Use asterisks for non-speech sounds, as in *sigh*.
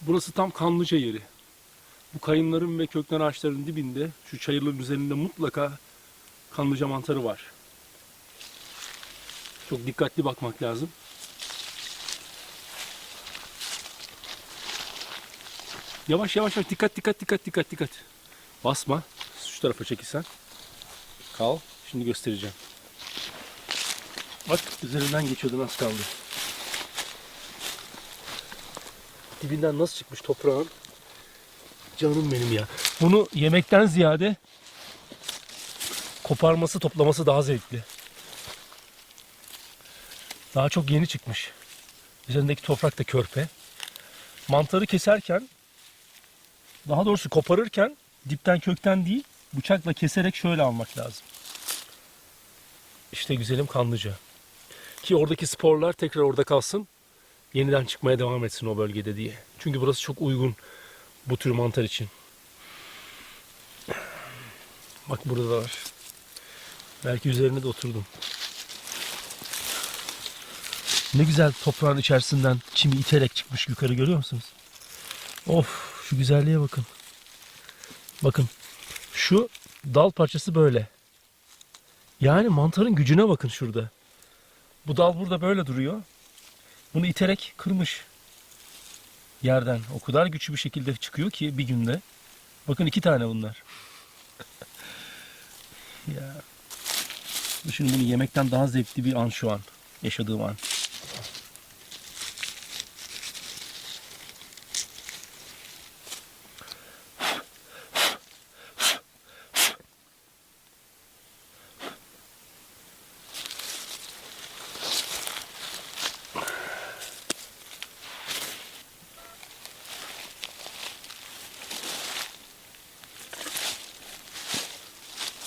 Burası tam kanlıca yeri. Bu kayınların ve köklen ağaçların dibinde şu çayırların üzerinde mutlaka kanlıca mantarı var. Çok dikkatli bakmak lazım. Yavaş yavaş yavaş dikkat dikkat dikkat dikkat dikkat. Basma. Şu tarafa çekilsen. Kal. Şimdi göstereceğim. Bak üzerinden geçiyordu nasıl kaldı. Dibinden nasıl çıkmış toprağın. Canım benim ya. Bunu yemekten ziyade koparması toplaması daha zevkli. Daha çok yeni çıkmış. Üzerindeki toprak da körpe. Mantarı keserken daha doğrusu koparırken dipten kökten değil bıçakla keserek şöyle almak lazım. İşte güzelim kanlıca. Ki oradaki sporlar tekrar orada kalsın. Yeniden çıkmaya devam etsin o bölgede diye. Çünkü burası çok uygun bu tür mantar için. Bak burada da var. Belki üzerine de oturdum. Ne güzel toprağın içerisinden çimi iterek çıkmış yukarı görüyor musunuz? Of şu güzelliğe bakın. Bakın şu dal parçası böyle. Yani mantarın gücüne bakın şurada. Bu dal burada böyle duruyor. Bunu iterek kırmış. Yerden. O kadar güçlü bir şekilde çıkıyor ki bir günde. Bakın iki tane bunlar. *laughs* ya. Düşünün bunu yemekten daha zevkli bir an şu an. Yaşadığım an.